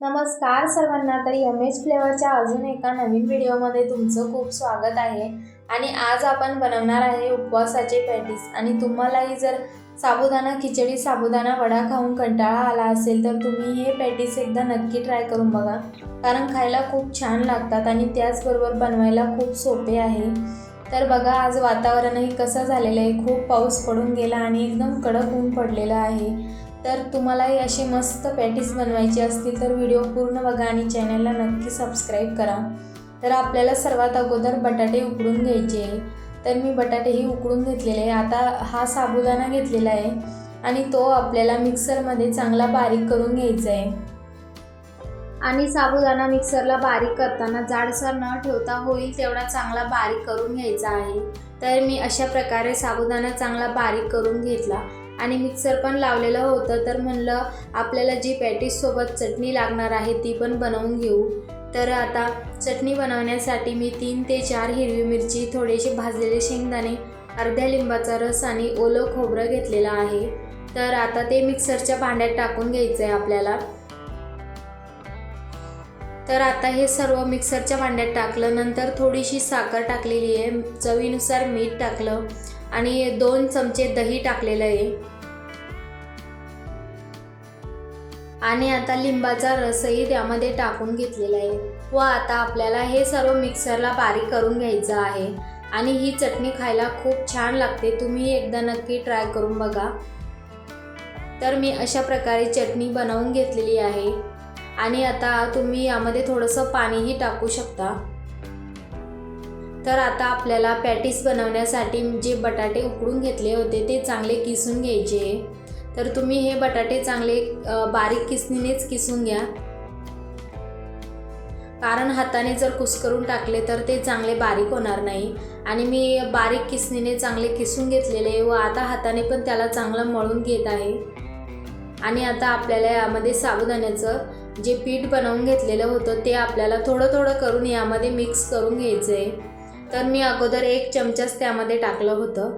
नमस्कार सर्वांना तर एम एच फ्लेवरच्या अजून एका नवीन व्हिडिओमध्ये तुमचं खूप स्वागत आहे. आणि आज आपण बनवणार आहे उपवासाचे पॅटीस. आणि तुम्हालाही जर साबुदाणा खिचडी साबुदाणा वडा खाऊन कंटाळा आला असेल तर तुम्ही हे पॅटीस एकदा नक्की ट्राय करून बघा. कारण खायला खूप छान लागतात आणि त्याचबरोबर बनवायला खूप सोपे आहे. तर बघा आज वातावरणही कसं झालेलं आहे. खूप पाऊस पडून गेला आणि एकदम कडक ऊन पडलेलं आहे. तर तुम्हालाही असे मस्त पॅटीस बनवायचे असतील तर व्हिडिओ पूर्ण बघा आणि चॅनलला नक्की सबस्क्राईब करा. तर आपल्याला सर्वात अगोदर बटाटे उकडून घ्यायचे तर मी बटाटेही उकडून घेतलेले आहे. आता हा साबुदाणा घेतलेला आहे आणि तो आपल्याला मिक्सरमध्ये चांगला बारीक करून घ्यायचा आहे. आणि साबुदाणा मिक्सरला बारीक करताना जाडसर न ठेवता होईल तेवढा चांगला बारीक करून घ्यायचा आहे. तर मी अशा प्रकारे साबुदाणा चांगला बारीक करून घेतला. आणि मिक्सर पण लावलेलं होतं. तर म्हणलं आपल्याला जी पॅटीससोबत चटणी लागणार आहे ती पण बनवून घेऊ. तर आता चटणी बनवण्यासाठी मी तीन ते चार हिरवी मिरची थोडेसे भाजलेले शेंगदाणे अर्ध्या लिंबाचा रस आणि ओलं खोबरं घेतलेलं आहे. तर आता ते मिक्सरच्या भांड्यात टाकून घ्यायचं आहे आपल्याला. तर आता हे सर्व मिक्सरच्या भांड्यात टाकलं. नंतर थोडीशी साखर टाकलेली आहे. चवीनुसार मीठ टाकलं. आणि दोन चमचे दही टाकलेलं आहे. आणि आता लिंबाचा रसही त्यामध्ये टाकून घेतलेला आहे. व आता आपल्याला हे सर्व मिक्सरला बारीक करून घ्यायचं आहे. आणि ही चटणी खायला खूप छान लागते. तुम्ही एकदा नक्की ट्राय करून बघा. तर मी अशा प्रकारे चटणी बनवून घेतलेली आहे. आणि आता तुम्ही यामध्ये थोडंसं पाणीही टाकू शकता. तर आता आपल्याला पॅटीस बनवण्यासाठी जे बटाटे उकडून घेतले होते ते चांगले किसून घ्यायचे. तर तुम्ही हे बटाटे चांगले बारीक किसणीनेच किसून घ्या. कारण हाताने जर कुस्करून टाकले तर ते चांगले बारीक होणार नाही. आणि मी बारीक किसणीने चांगले किसून घेतलेले व आता हाताने पण त्याला चांगलं मळून घेत आहे. आणि आता आपल्याला यामध्ये साबुदाण्याचं जे पीठ बनवून घेतलेलं होतं ते आपल्याला थोडं थोडं करून यामध्ये मिक्स करून घ्यायचं आहे तर मी अगोदर एक चमचाच त्यामध्ये टाकलं होतं.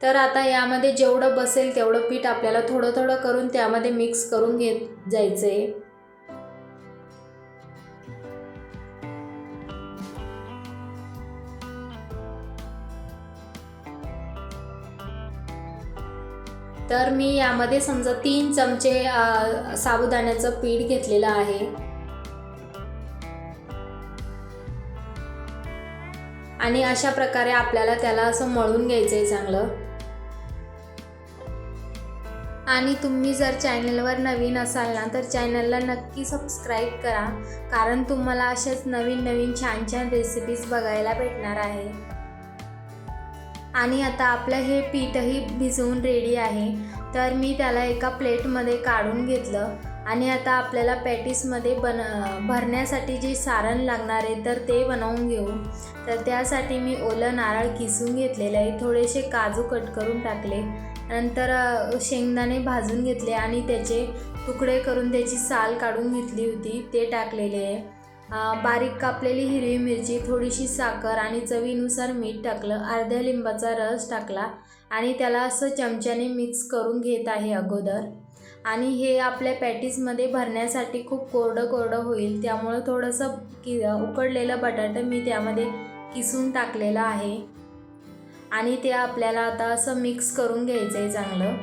तर आता यामध्ये जेवढं बसेल तेवढं पीठ आपल्याला थोडं थोडं करून त्यामध्ये मिक्स करून घेत जायचं आहे तर मी यामध्ये समजा तीन चमचे साबुदाण्याचं पीठ घेतलेलं आहे. आणि अशा प्रकारे आपल्याला त्याला असं मळून घ्यायचं आहे चांगलं. आणि तुम्ही जर चॅनलवर नवीन असाल ना तर चॅनलला नक्की सबस्क्राईब करा कारण तुम्हाला अशाच नवीन नवीन छान छान रेसिपीज बघायला भेटणार आहे. आणि आता आपलं हे पीठही भिजवून रेडी आहे. तर मी त्याला एका प्लेटमध्ये काढून घेतलं. आणि आता आपल्याला पॅटीसमध्ये बन भरण्यासाठी जे सारण लागणार आहे तर ते बनवून घेऊ. तर त्यासाठी मी ओलं नारळ किसून घेतलेलं आहे. थोडेसे काजू कट करून टाकले. नंतर शेंगदाणे भाजून घेतले आणि त्याचे तुकडे करून त्याची साल काढून घेतली होती. ते टाकलेले आहे. बारीक कापलेली हिरवी मिरची थोडीशी साखर आणि चवीनुसार मीठ टाकलं. अर्ध्या लिंबाचा रस टाकला आणि त्याला असं चमच्याने मिक्स करून घेत आहे अगोदर. आणि हे आपल्या पॅटीसमध्ये भरण्यासाठी खूप कोरडं कोरडं होईल. त्यामुळं थोडंसं कि उकडलेलं बटाटं मी त्यामध्ये किसून टाकलेलं आहे. आणि ते आपल्याला आता असं मिक्स करून घ्यायचं आहे चांगलं.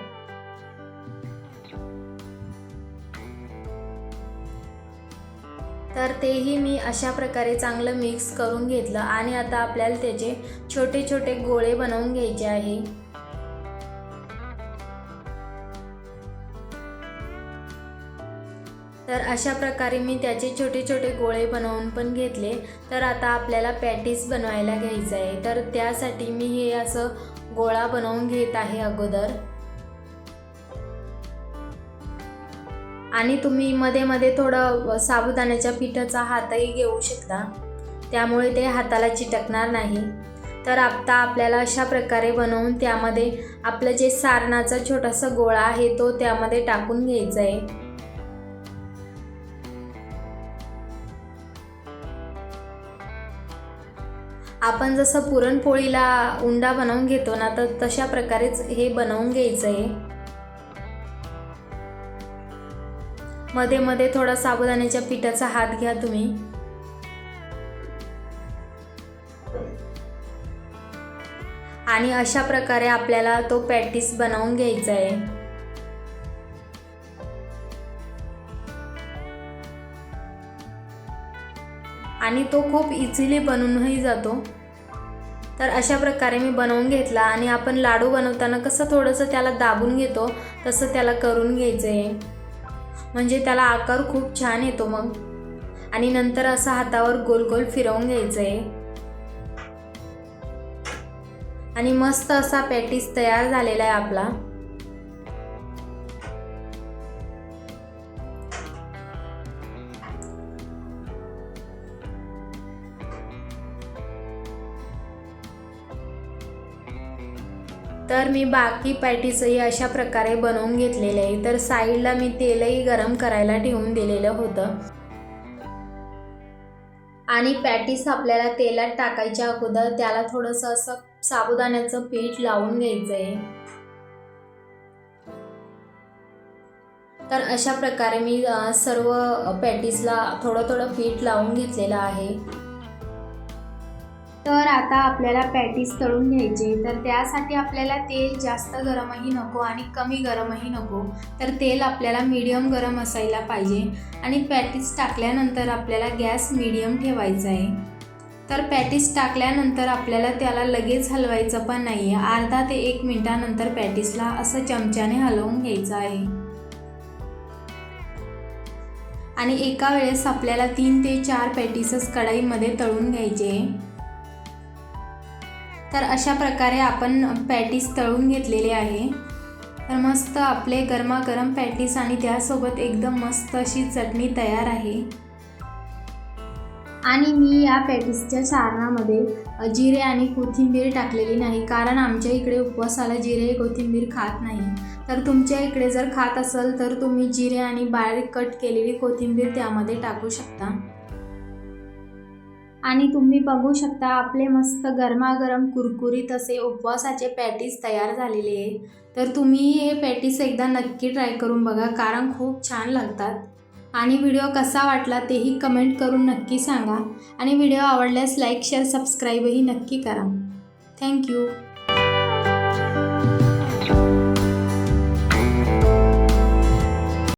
तर तेही मी अशा प्रकारे चांगलं मिक्स करून घेतलं. आणि आता आपल्याला त्याचे छोटे छोटे गोळे बनवून घ्यायचे आहे. तर अशा प्रकारे मी त्याचे छोटे छोटे गोळे बनवून पण घेतले. तर आता आपल्याला पॅटीस बनवायला घ्यायचं आहे. तर त्यासाठी मी हे असं गोळा बनवून घेत आहे अगोदर. आणि तुम्ही मध्ये मध्ये थोडं साबुदाण्याच्या पिठाचा हातही घेऊ शकता. त्यामुळे ते हाताला चिटकणार नाही. तर आता आपल्याला अशा प्रकारे बनवून त्यामध्ये आपलं जे सारणाचा छोटासा गोळा आहे तो त्यामध्ये टाकून घ्यायचा आहे. आपण जसं पुरणपोळीला उंडा बनवून घेतो ना तर तशा प्रकारेच हे बनवून घ्यायचं आहे मध्ये मध्ये थोडा साबुदाण्याच्या पिठाचा हात घ्या तुम्ही. आणि अशा प्रकारे आपल्याला तो पॅटीस बनवून घ्यायचा आहे आणि तो खूप इझिली बनूनही जातो. तर अशा प्रकारे मी बनवून घेतला आणि आपण लाडू बनवताना कसं थोडंसं त्याला दाबून घेतो तसं त्याला करून घ्यायचं आहे म्हणजे त्याला आकार खूप छान येतो मग. आणि नंतर असं हातावर गोल गोल फिरवून घ्यायचं आहे आणि मस्त असा पॅटीस तयार झालेला आहे आपला. तर मी बाकी पॅटीसही अशा प्रकारे बनवून घेतलेले आहे. तर साईडला मी तेलही गरम करायला ठेवून दिलेलं होतं. आणि पॅटीस आपल्याला तेलात टाकायच्या अगोदर त्याला थोडंसं असं साबुदाण्याचं पीठ लावून घ्यायचं आहे. तर अशा प्रकारे मी सर्व पॅटीसला थोडं थोडं पीठ लावून घेतलेलं आहे. तर आता आपल्याला पॅटीस तळून घ्यायचे. तर त्यासाठी आपल्याला तेल जास्त गरमही नको आणि कमी गरमही नको. तर तेल आपल्याला मीडियम गरम असायला पाहिजे. आणि पॅटीस टाकल्यानंतर आपल्याला गॅस मीडियम ठेवायचा आहे. तर पॅटीस टाकल्यानंतर आपल्याला त्याला लगेच हलवायचं पण नाही आहे अर्धा ते एक मिनटानंतर पॅटीसला असं चमच्याने हलवून घ्यायचं आहे. आणि एका वेळेस आपल्याला तीन ते चार पॅटीसच कढाईमध्ये तळून घ्यायचे. तर अशा प्रकारे आपण पॅटीस तळून घेतलेले आहे. तर मस्त आपले गरमागरम पॅटीस आणि त्यासोबत एकदम मस्त अशी चटणी तयार आहे. आणि मी या पॅटीसच्या सारणामध्ये जिरे आणि कोथिंबीर टाकलेली नाही कारण आमच्या इकडे उपवासाला जिरे कोथिंबीर खात नाही. तर तुमच्या इकडे जर खात असेल तर तुम्ही जिरे आणि बारीक कट केलेली कोथिंबीर त्यामध्ये टाकू शकता. आणि तुम्ही बघू शकता आपले मस्त गरमागरम कुरकुरीत असे उपवासाचे पॅटीस तयार झालेले आहे तर तुम्ही हे पॅटीस एकदा नक्की ट्राय करून बघा कारण खूप छान लागतात. आणि व्हिडिओ कसा वाटला तेही कमेंट करून नक्की सांगा. आणि व्हिडिओ आवडल्यास लाईक शेअर सबस्क्राईबही नक्की करा. थँक्यू